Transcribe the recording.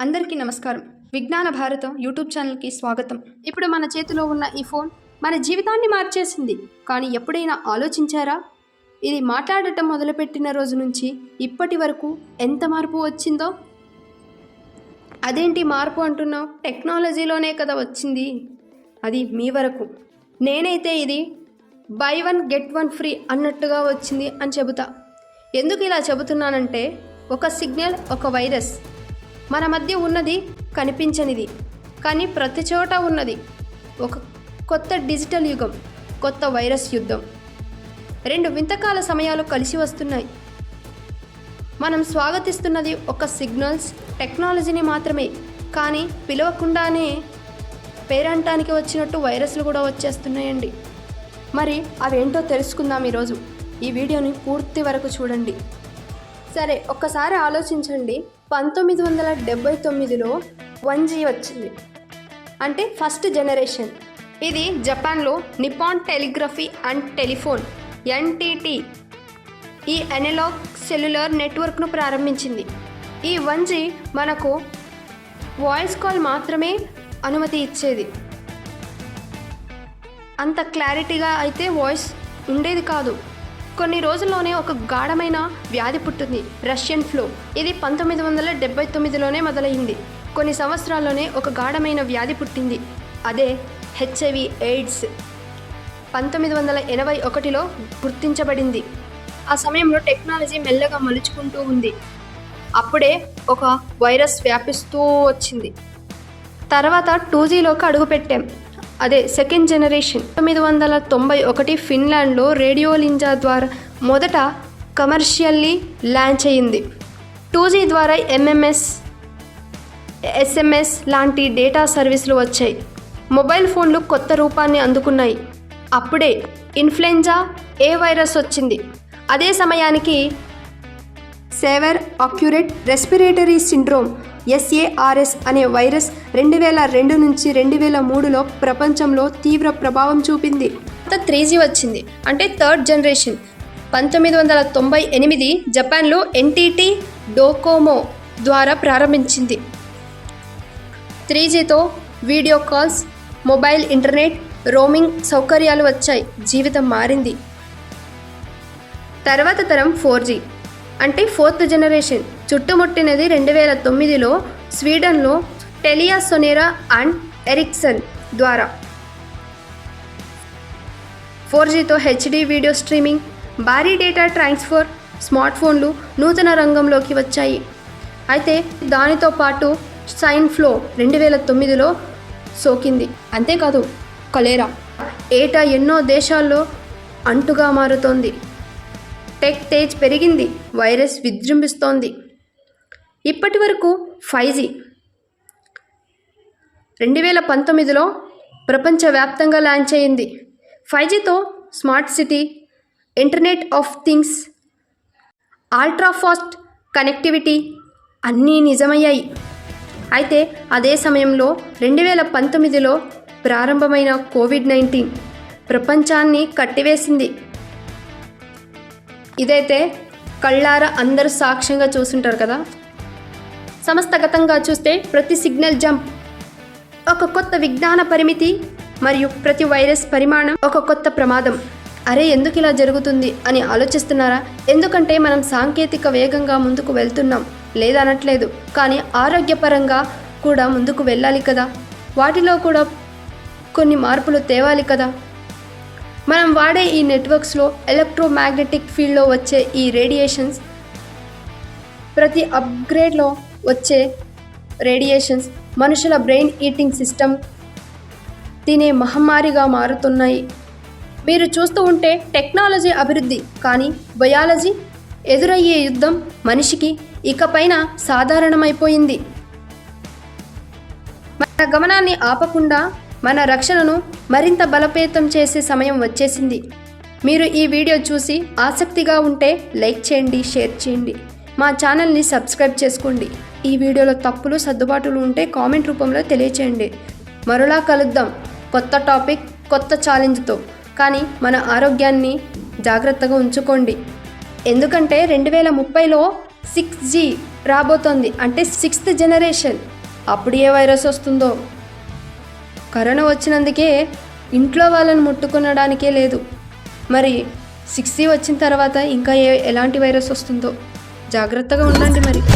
అందరికీ నమస్కారం. విజ్ఞాన భారతం యూట్యూబ్ ఛానల్కి స్వాగతం. ఇప్పుడు మన చేతిలో ఉన్న ఈ ఫోన్ మన జీవితాన్ని మార్చేసింది. కానీ ఎప్పుడైనా ఆలోచించారా? ఇది మాట్లాడటం మొదలుపెట్టిన రోజు నుంచి ఇప్పటి వరకు ఎంత మార్పు వచ్చిందో? అదేంటి మార్పు అంటున్నావు? టెక్నాలజీలోనే కదా వచ్చింది. అది మీ వరకు. నేనైతే ఇది buy one get one free అన్నట్టుగా వచ్చింది అని చెబుతా. ఎందుకు ఇలా చెబుతున్నానంటే ఒక సిగ్నల్ ఒక వైరస్ మన మధ్య ఉన్నది కనిపించనిది కానీ ప్రతి చోట ఉన్నది ఒక కొత్త డిజిటల్ యుగం కొత్త వైరస్ యుద్ధం. రెండు వింతకాల సమయాలు కలిసి వస్తున్నాయి. మనం స్వాగతిస్తున్నది ఒక సిగ్నల్స్ టెక్నాలజీని మాత్రమే కానీ పిలవకుండానే పేరంటానికి వచ్చినట్టు వైరస్లు కూడా వచ్చేస్తున్నాయండి. మరి అవేంటో తెలుసుకుందాం ఈరోజు. ఈ వీడియోని పూర్తి వరకు చూడండి. సరే ఒక్కసారి ఆలోచించండి. పంతొమ్మిది వందల డెబ్బై తొమ్మిదిలో వన్ జీ వచ్చింది. అంటే ఫస్ట్ జనరేషన్. ఇది జపాన్లో Nippon telegraphy and telephone NTT ఈ అనలాగ్ సెల్యులర్ నెట్వర్క్ను ప్రారంభించింది. ఈ వన్ జీ మనకు వాయిస్ కాల్ మాత్రమే అనుమతి ఇచ్చేది. అంత క్లారిటీగా అయితే వాయిస్ ఉండేది కాదు. కొన్ని రోజుల్లోనే ఒక గాఢమైన వ్యాధి పుట్టింది రష్యన్ ఫ్లూ. ఇది పంతొమ్మిది వందల డెబ్బై తొమ్మిదిలోనే మొదలైంది. కొన్ని సంవత్సరాల్లోనే ఒక గాఢమైన వ్యాధి పుట్టింది అదే హెచ్ఐవి ఎయిడ్స్. పంతొమ్మిది వందల ఎనభై ఒకటిలో గుర్తించబడింది. ఆ సమయంలో టెక్నాలజీ మెల్లగా మలుచుకుంటూ ఉంది. అప్పుడే ఒక వైరస్ వ్యాపిస్తూ వచ్చింది. తర్వాత టూ జీలోకి అడుగుపెట్టాం. అదే సెకండ్ జనరేషన్ తొమ్మిది వందల తొంభై ఒకటి ఫిన్లాండ్లో రేడియో లింజా ద్వారా మొదట కమర్షియల్లీ లాంచ్ అయింది టూ జీ ద్వారా ఎంఎంఎస్ ఎస్ఎంఎస్ లాంటి డేటా సర్వీసులు వచ్చాయి. మొబైల్ ఫోన్లు కొత్త రూపాన్ని అందుకున్నాయి. అప్పుడే ఇన్ఫ్లుయెంజా ఏ వైరస్ వచ్చింది? అదే సమయానికి severe acute respiratory syndrome SARS అనే వైరస్ రెండు వేల రెండు నుంచి రెండు వేల మూడులో ప్రపంచంలో తీవ్ర ప్రభావం చూపింది. త్రీ జీ వచ్చింది. అంటే థర్డ్ జనరేషన్. పంతొమ్మిది వందల తొంభై ఎనిమిది జపాన్లో ఎన్టీటీ డోకోమో ద్వారా ప్రారంభించింది. Three జీతో video calls mobile internet roaming సౌకర్యాలు వచ్చాయి. జీవితం మారింది. తర్వాత తరం ఫోర్ జీ. అంటే ఫోర్త్ జనరేషన్. చుట్టుముట్టినది రెండు వేల తొమ్మిదిలో స్వీడన్లో టెలియా సొనేరా అండ్ ఎరిక్సన్ ద్వారా. ఫోర్ జీతో హెచ్డి వీడియో స్ట్రీమింగ్ భారీ డేటా ట్రాన్స్ఫర్ స్మార్ట్ ఫోన్లు నూతన రంగంలోకి వచ్చాయి. అయితే దానితో పాటు సైన్ ఫ్లో రెండు వేల తొమ్మిదిలో సోకింది. అంతేకాదు కలేరా ఏటా ఎన్నో దేశాల్లో అంటుగా మారుతోంది. టెక్ తేజ్ పెరిగింది వైరస్ విజృంభిస్తోంది. ఇప్పటి వరకు ఫైవ్ జీ. రెండు వేల పంతొమ్మిదిలో ప్రపంచవ్యాప్తంగా లాంచ్ అయింది. Five జీతో smart city internet of things ultra fast connectivity అన్నీ నిజమయ్యాయి. అయితే అదే సమయంలో రెండు వేల పంతొమ్మిదిలో ప్రారంభమైన కోవిడ్ నైన్టీన్ ప్రపంచాన్ని కట్టివేసింది. ఇదైతే కళ్ళారా అందరూ సాక్ష్యంగా చూసుంటారు కదా? సమస్తగతంగా చూస్తే ప్రతి సిగ్నల్ జంప్ ఒక కొత్త విజ్ఞాన పరిమితి మరియు ప్రతి వైరస్ పరిమాణం ఒక కొత్త ప్రమాదం. అరే ఎందుకు ఇలా జరుగుతుంది అని ఆలోచిస్తున్నారా? ఎందుకంటే మనం సాంకేతిక వేగంగా ముందుకు వెళ్తున్నాం. లేదనట్లేదు కానీ ఆరోగ్యపరంగా కూడా ముందుకు వెళ్ళాలి కదా. వాటిలో కూడా కొన్ని మార్పులు తేవాలి కదా. మనం వాడే ఈ నెట్వర్క్స్లో ఎలక్ట్రోమాగ్నెటిక్ ఫీల్డ్లో వచ్చే ఈ రేడియేషన్స్ ప్రతి అప్గ్రేడ్లో వచ్చే రేడియేషన్స్ మనుషుల బ్రెయిన్ ఈటింగ్ సిస్టమ్ తినే మహమ్మారిగా మారుతున్నాయి. మీరు చూస్తూ ఉంటే టెక్నాలజీ అభివృద్ధి కానీ బయాలజీ ఎదురయ్యే యుద్ధం మనిషికి ఇకపైన సాధారణమైపోయింది. మన గమనాన్ని ఆపకుండా మన రక్షణను మరింత బలపేతం చేసే సమయం వచ్చేసింది. మీరు ఈ వీడియో చూసి ఆసక్తిగా ఉంటే లైక్ చేయండి షేర్ చేయండి. మా ఛానల్ని సబ్స్క్రైబ్ చేసుకోండి. ఈ వీడియోలో తప్పులు సర్దుబాటులు ఉంటే కామెంట్ రూపంలో తెలియచేయండి. మరలా కలుద్దాం. కొత్త టాపిక్ కొత్త ఛాలెంజ్తో. కానీ మన ఆరోగ్యాన్ని జాగ్రత్తగా ఉంచుకోండి. ఎందుకంటే రెండు వేల ముప్పైలో సిక్స్ జీ రాబోతోంది. అంటే సిక్స్త్ జనరేషన్. అప్పుడు ఏ వైరస్ వస్తుందో? కరోనా వచ్చినందుకే ఇంట్లో వాళ్ళని ముట్టుకునడానికే లేదు. మరి సిక్స్టీ వచ్చిన తర్వాత ఇంకా ఏ ఎలాంటి వైరస్ వస్తుందో? జాగ్రత్తగా ఉండండి మరి.